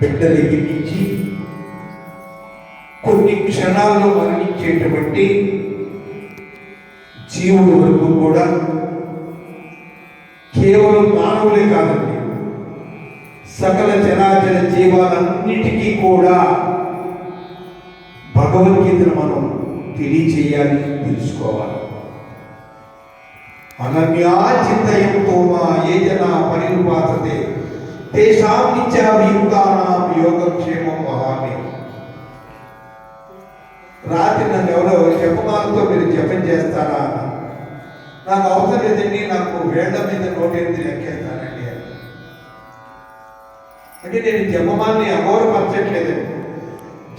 బిడ్డలు ఎగిరించి కొన్ని క్షణాల్లో మరణించేటువంటి జీవుడు వరకు కూడా కేవలం మానవులే కాదండి. సకల చరాచర జీవాలన్నిటికీ కూడా భగవద్గీతను మనం తెలియచేయాలి తెలుసుకోవాలి. అనన్యా చింతయంతో మా ఏ జన పరిపాతతే తేషాం నిత్యాభియుక్తానాం యోగక్షేమం మహామి రాత్రి నన్ను ఎవరో జపమాలతో మీరు జపం చేస్తారా. నాకు అవసరం లేదండి నాకు వేళ్ళ మీద నోటెత్తి లెక్కేస్తానండి అని. అంటే నేను జపమాలని అగౌరపరచట్లేదండి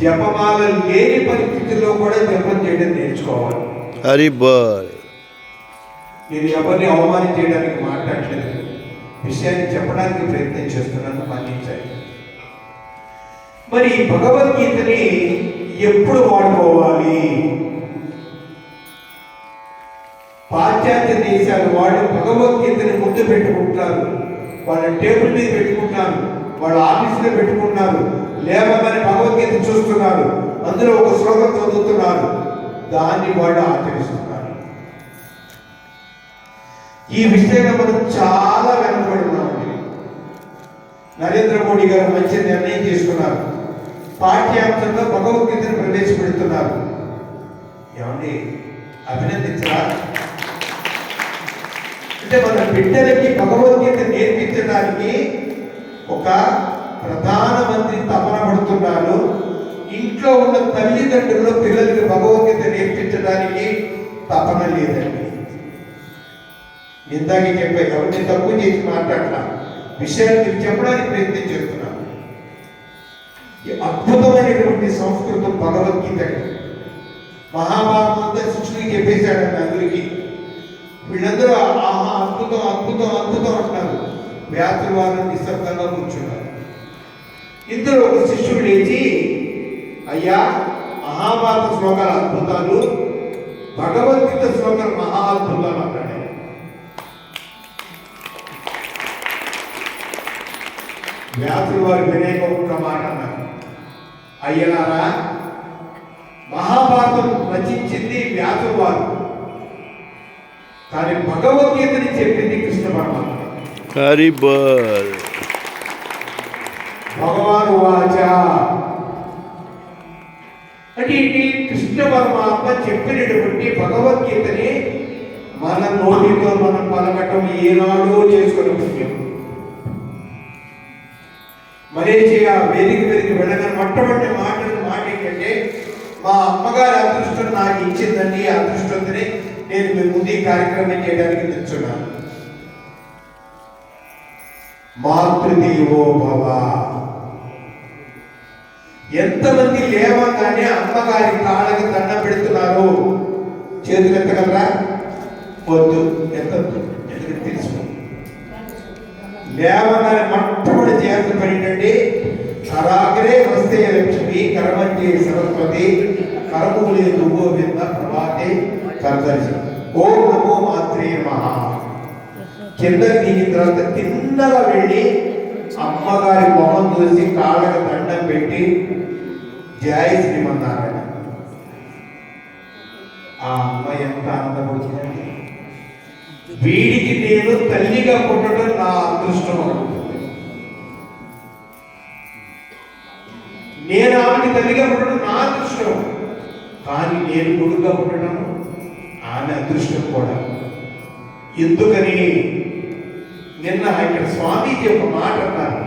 జపమాల లేని పరిస్థితుల్లో కూడా జపం చేయడం నేర్చుకోవాలి. హరి నేను ఎవరిని అవమానం చేయడానికి మాట్లాడలేదు విషయాన్ని చెప్పడానికి ప్రయత్నం చేస్తున్నాను మన్నించండి మరి భగవద్గీతని ఎప్పుడు వాడుకోవాలి? పాశ్చాత్య దేశాలు వాళ్ళు భగవద్గీతని ముందు పెట్టుకుంటున్నారు. వాళ్ళ టేబుల్ మీద పెట్టుకుంటున్నారు. వాళ్ళ ఆఫీసులో పెట్టుకుంటున్నారు. లేవగానే భగవద్గీత చూస్తున్నారు. అందులో ఒక శ్లోకం చదువుతున్నారు. దాన్ని వాళ్ళు ఆచరిస్తున్నారు. ఈ విషయంలో మనం చాలా వెనకబడి ఉన్నామండి నరేంద్ర మోడీ గారు మంచి నిర్ణయం తీసుకున్నారు. పాఠ్యాంశంలో భగవద్గీతను ప్రవేశపెడుతున్నారు. ఏమండి? అభినందించరా? అంటే మన బిడ్డలకి భగవద్గీత నేర్పించడానికి ఒక ప్రధానమంత్రి తపన పడుతున్నారు. ఇంట్లో ఉన్న తల్లిదండ్రులు పిల్లలకి భగవద్గీత నేర్పించడానికి తపన లేదండి. ఇందాక చెప్పాయి కాబట్టి నేను తక్కువ చేసి మాట్లాడలా విషయాన్ని మీకు చెప్పడానికి ప్రయత్నం చేస్తున్నాను. ఈ అద్భుతమైనటువంటి సంస్కృతం భగవద్గీతకి మహాభారతం అంతా శిష్యుడికి చెప్పేశాడండి అందరికీ. వీళ్ళందరూ ఆహా అద్భుతం అద్భుతం అద్భుతం అంటున్నారు. వ్యాసుల వారు నిశ్శబ్దంగా కూర్చున్నారు. ఇద్దరు ఒక శిష్యుడు లేచి అయ్యా మహాభారత శ్లోకాల అద్భుతాలు భగవద్గీత శ్లోకాలు మహా అద్భుతాలు అన్నాడు వ్యాసుల వారి వినయ ఒక్క మాట అన్నారు. అయ్యలారా మహాభారతం రచించింది వ్యాసుల వారు. కానీ భగవద్గీతని చెప్పింది కృష్ణ పరమాత్మ. భగవాన్ వాచ. అంటే ఇది కృష్ణ పరమాత్మ చెప్పినటువంటి భగవద్గీతని మన నోటితో మనం పలకటం ఏనాడో చేసుకుని పుణ్యం. మలేషియా ఆ వేదిక మీదకి వెళ్ళగానే మొట్టమొదటి మాటలు మాట ఏంటంటే మా అమ్మగారి అదృష్టం నాకు ఇచ్చిందండి ఆ అదృష్టంతోనే నేను మీ ముందు ఈ కార్యక్రమం చేయడానికి తెచ్చున్నాను మాతృదేవో భవ. ఎంతమంది లేవగానే అమ్మగారి కాళ్ళకి దండ పెడుతున్నారు చేతులు ఎత్తగలరా? వద్దు ఎత్తద్దు ఎందుకంటే తెలుసు. లేవగానే మొట్టమొదటి చేయాల్సిన కరాగ్రే వస్తే లక్ష్మి కరమంచి సరస్వతి కరములే దువ్వో విన్న ప్రభాతే కర్దర్శి ఓం నమో మాత్రే మహా కింద దిగిన తర్వాత తిన్నగా వెళ్ళి అమ్మగారి మొహం చూసి కాళ్ళకు దండం పెట్టి జయ శ్రీమన్నారాయణ. ఆ అమ్మ ఎంత ఆనందపడుతుందండి వీడికి నేను తల్లిగా పుట్టడం నా అదృష్టం నేను ఆమెకి తల్లిగా ఉండడం నా అదృష్టం. కానీ నేను కొడుకుగా ఉండడం ఆమె అదృష్టం కూడా. ఎందుకని? నిన్న ఇక్కడ స్వామీజీ ఒక మాట అన్నారు.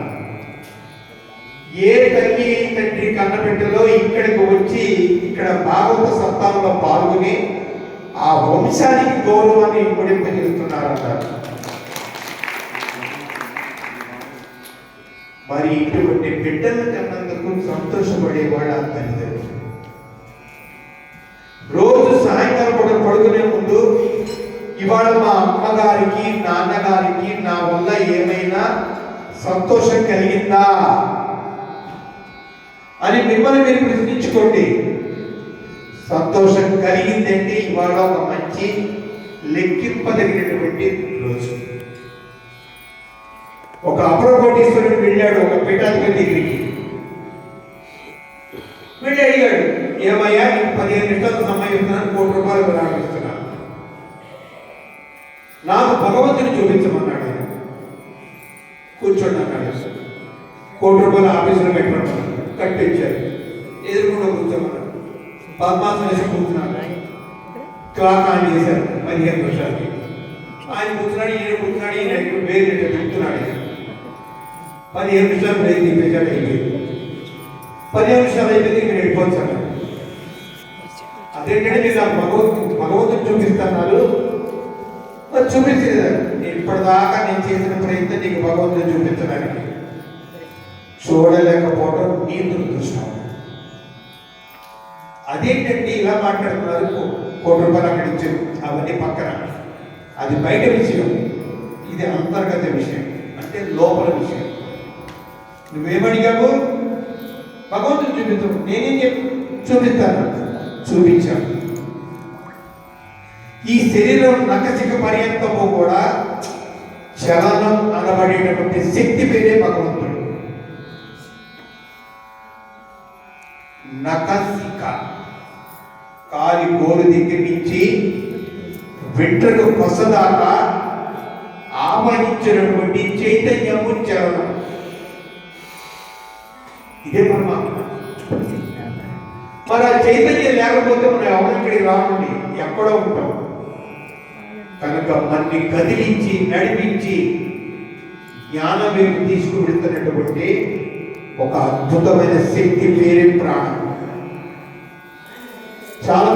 ఏ తల్లి తండ్రి కన్నబిడ్డలో ఇక్కడికి వచ్చి ఇక్కడ భాగవత సప్తాహంలో పాల్గొని ఆ వంశానికి గౌరవాన్ని ఇప్పుడింపజేస్తున్నారన్నారు మరి ఇటువంటి బిడ్డలు కన్నందుకు సంతోషపడేవాడు ఆ తల్లిదండ్రులు రోజు సాయంకాలం పూట పడుకునే ముందు ఇవాళ మా అమ్మగారికి నాన్నగారికి నా వల్ల ఏమైనా సంతోషం కలిగిందా? అని మిమ్మల్ని మీరు ప్రశ్నించుకోండి. సంతోషం కలిగిందంటే ఇవాళ ఒక మంచి లెక్కింపదగినటువంటి రోజు. ఒక కోటీశ్వరుడు వెళ్ళాడు ఒక పీఠాధిపతి దగ్గరికి. వెళ్ళి అడిగాడు ఏమయ్యా నీకు పదిహేను నిమిషాలు సమయం ఇస్తున్నాను కోటి రూపాయలు ప్రారంభిస్తున్నాను నాకు భగవంతుని చూపించమన్నాడు ఆయన. కూర్చోండి అన్నాడు కోటి రూపాయల ఆఫీసులో పెట్టమన్నాడు కట్టించారు. ఎదురుకుండా కూర్చోమన్నాడు. పద్మాసనం వేసి కూర్చున్నాడు. క్లాక్ ఆన్ చేశారు పదిహేను నిమిషాలకి. ఆయన కూర్చున్నాడు ఈయన కూర్చున్నాడు ఈయన వేరే చెప్తున్నాడు పదిహేను నిమిషాలు వేరు తిప్పేశాడు అయిపోయింది పదిహేను నిమిషాలు అయిపోయింది ఇక్కడ వెళ్ళిపోవచ్చు అన్నాడు అదేంటంటే మీరు నాకు భగవంతు భగవంతుడు చూపిస్తున్నారు మరి చూపించలేదు. నేను ఇప్పటిదాకా నేను చేసిన ప్రయత్నం నీకు భగవంతుడు చూపించడానికి. చూడలేకపోవడం నీ దురదృష్టం. అదేంటండి ఇలా మాట్లాడుతున్నారు. కోటి రూపాయలు అక్కడ ఇచ్చారు. అవన్నీ పక్కన. అది బయట విషయం. ఇది అంతర్గత విషయం. అంటే లోపల విషయం. నువ్వేమడిగావు? భగవంతుడు చూపించు. నేనేం చెప్పు? చూపిస్తాను. చూపించాను. ఈ శరీరం నకసిక పర్యంతము కూడా చలనం అనబడేటటువంటి శక్తి పేరే భగవంతుడు. నకసిక కాలి గోరు దగ్గర నుంచి వెంట్రకు కొసదాకా ఆవహించినటువంటి చైతన్యము చలనం. హే పరమాత్మ మరి ఆ చైతన్యం లేకపోతే మనం ఎవరి ఇక్కడికి రావండి? ఎక్కడో ఉంటాం. కనుక మన్ని కదిలించి నడిపించి జ్ఞానం వైపు తీసుకువెళ్తున్నటువంటి ఒక అద్భుతమైన శక్తి పేరే ప్రాణం. చాలా